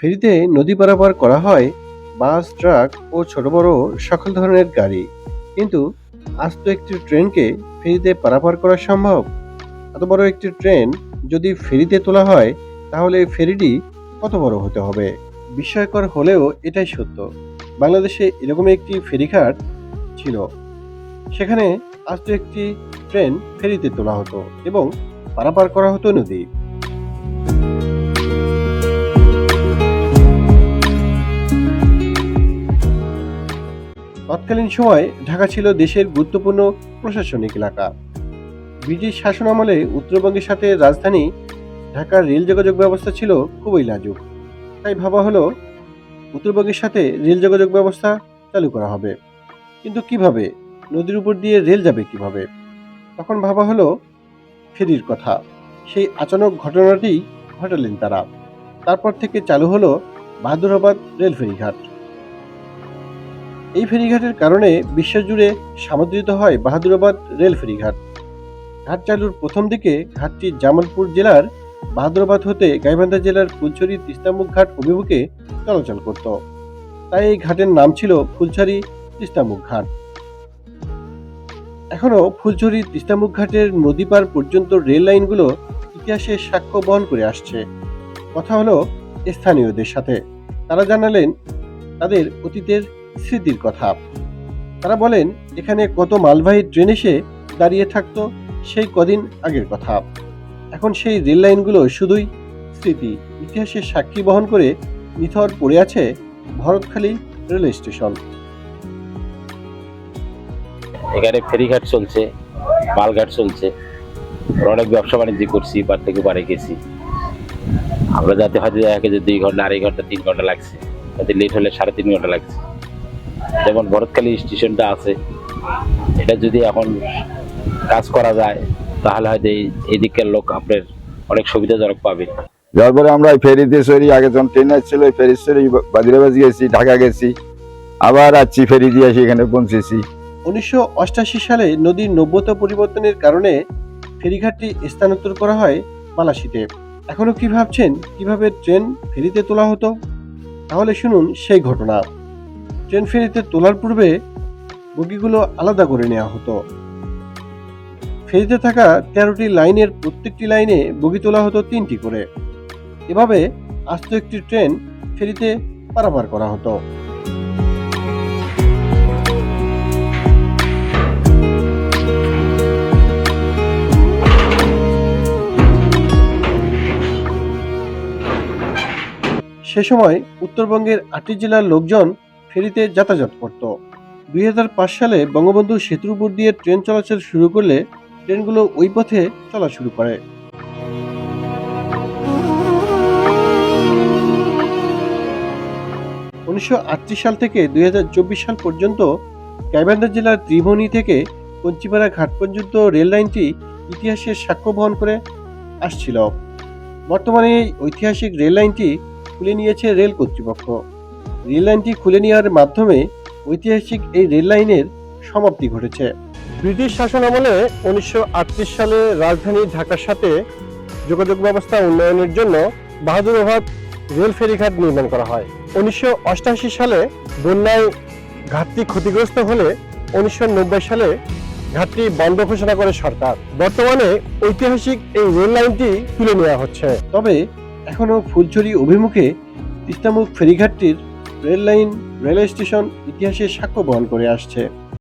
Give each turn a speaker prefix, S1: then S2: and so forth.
S1: ফেরিতে নদী পারাপার করা হয় বাস, ট্রাক ও ছোট বড় সকল ধরনের গাড়ি। কিন্তু আজ তো একটি ট্রেনকে ফেরিতে পারাপার করা সম্ভব? এত বড় একটি ট্রেন যদি ফেরিতে তোলা হয়, তাহলে ফেরিটি কত বড় হতে হবে? বিস্ময়কর হলেও এটাই সত্য। বাংলাদেশে এরকম একটি ফেরিঘাট ছিল। সেখানে আজ তো একটি ট্রেন ফেরিতে তোলা হতো এবং পারাপার করা হতো নদী। তৎকালীন সময় ঢাকা ছিল দেশের গুরুত্বপূর্ণ প্রশাসনিক এলাকা। ব্রিটিশ শাসন আমলে উত্তরবঙ্গের সাথে রাজধানী ঢাকার রেল যোগাযোগ ব্যবস্থা ছিল খুবই লাজুক। তাই ভাবা হলো, উত্তরবঙ্গের সাথে রেল যোগাযোগ ব্যবস্থা চালু করা হবে। কিন্তু কীভাবে? নদীর উপর দিয়ে রেল যাবে কীভাবে? তখন ভাবা হলো, ফেরির কথা। সেই আচানক ঘটনাটি ঘটালেন তারা। তারপর থেকে চালু হলো বাহাদুরাবাদ রেল ফেরিঘাট এই ফেরিঘাটের কারণে বিশ্বজুড়ে সামুদ্রিত হয় বাহাদুরাবাদ রেল ফেরিঘাট। ঘাট চালুর প্রথম দিকে ঘাটটি জামালপুর জেলার বাহাদুরাবাদ হতে গাইবান্ধা জেলার ফুলছড়ি তিস্তামুখ ঘাট অভিমুখে চলাচল করত। তাই এই ঘাটের নাম ছিল ফুলছড়ি তিস্তামুখ ঘাট। এখনও ফুলছড়ি তিস্তামুখ ঘাটের নদী পার পর্যন্ত রেল লাইনগুলো ইতিহাসে সাক্ষ্য বহন করে আসছে। কথা হলো স্থানীয়দের সাথে। তারা জানালেন, তাদের অতীতের স্মৃতির কথা। তারা বলেন, এখানে কত মালবাহী ট্রেন এসে দাঁড়িয়ে থাকতো, সেই কদিন আগের কথা। এখন সেই রেল লাইনগুলো শুধুই স্মৃতি, ইতিহাসের সাক্ষী বহন করে নিথর পড়ে আছে ভরতখালী রেল স্টেশন।
S2: এখানে ফেরিঘাট চলছে, মালঘাট চলছে। অনেক ব্যবসা বাণিজ্য করছি বার থেকে বাড়ি গেছি। আমরা যাতে হয়তো দেখা দুই ঘণ্টা, আড়াই ঘণ্টা, তিন ঘণ্টা লাগছে। যাতে লেট হলে সাড়ে তিন ঘণ্টা লাগছে। যেমন ভরতখালী স্টেশনটা আছে। এটা যদি এখন কাজ করা যায় তাহলে হয়তো এই এদিকের লোক আপনার অনেক সুবিধাজনক পাবে।
S3: যাওয়ার পরে আমরা ওই ফেরিতে সরি আগে যখন ট্রেন আসছিল ওই ফেরি সরি বাদিরাবাজ গেছি ঢাকা গেছি। আবার আসছি ফেরি দিয়ে আসি এখানে পৌঁছেছি।
S1: উনিশশো অষ্টাশি সালে নদীর নব্যতা পরিবর্তনের কারণে ফেরিঘাটটি স্থানান্তর করা হয় মালাসিতে এখনও কি ভাবছেন? কীভাবে ট্রেন ফেরিতে তোলা হতো? তাহলে শুনুন সেই ঘটনা। ট্রেন ফেরিতে তোলার পূর্বে বগিগুলো আলাদা করে নেওয়া হতো। ফেরিতে থাকা তেরোটি লাইনের প্রত্যেকটি লাইনে বগি তোলা হতো তিনটি করে। এভাবে আস্ত একটি ট্রেন ফেরিতে পারাপার করা হতো। সে সময় উত্তরবঙ্গের আটটি জেলার লোকজন ফেরিতে যাতায়াত করত। দুই সালে বঙ্গবন্ধু সেতুর উপর দিয়ে ট্রেন চলাচল শুরু করলে ট্রেনগুলো ওই পথে চলা শুরু করে। উনিশশো সাল থেকে দুই সাল পর্যন্ত গাইবান্ধা জেলার ত্রিভুবনী থেকে কঞ্চিপাড়া ঘাট পর্যন্ত রেল লাইনটি ইতিহাসের সাক্ষ্য বহন করে আসছিল। বর্তমানে এই ঐতিহাসিক রেল লাইনটি খুলে নিয়েছে রেল কর্তৃপক্ষ। রেল লাইনটি খুলে নেওয়ার মাধ্যমে ঐতিহাসিক এই রেল লাইনের সমাপ্তি ঘটেছে। ব্রিটিশ শাসন আমলে উনিশশো আটত্রিশ সালে রাজধানী ঢাকার সাথে যোগাযোগ ব্যবস্থা উন্নয়নের জন্য বাহাদুরাবাদ রেল ফেরিঘাট নির্মাণ করা হয়। উনিশশো সালে বন্যায় ঘাটটি ক্ষতিগ্রস্ত হলে উনিশশো নব্বই সালে ঘাটটি বন্ধ ঘোষণা করে সরকার। বর্তমানে ঐতিহাসিক এই রেল লাইনটি তুলে নেওয়া হচ্ছে। তবে এখনও ফুলছড়ি অভিমুখে তিস্তামুখ ফেরিঘাটটির রেল লাইন রেলওয়ে স্টেশন ইতিহাসের সাক্ষ্য বহন করে আসছে।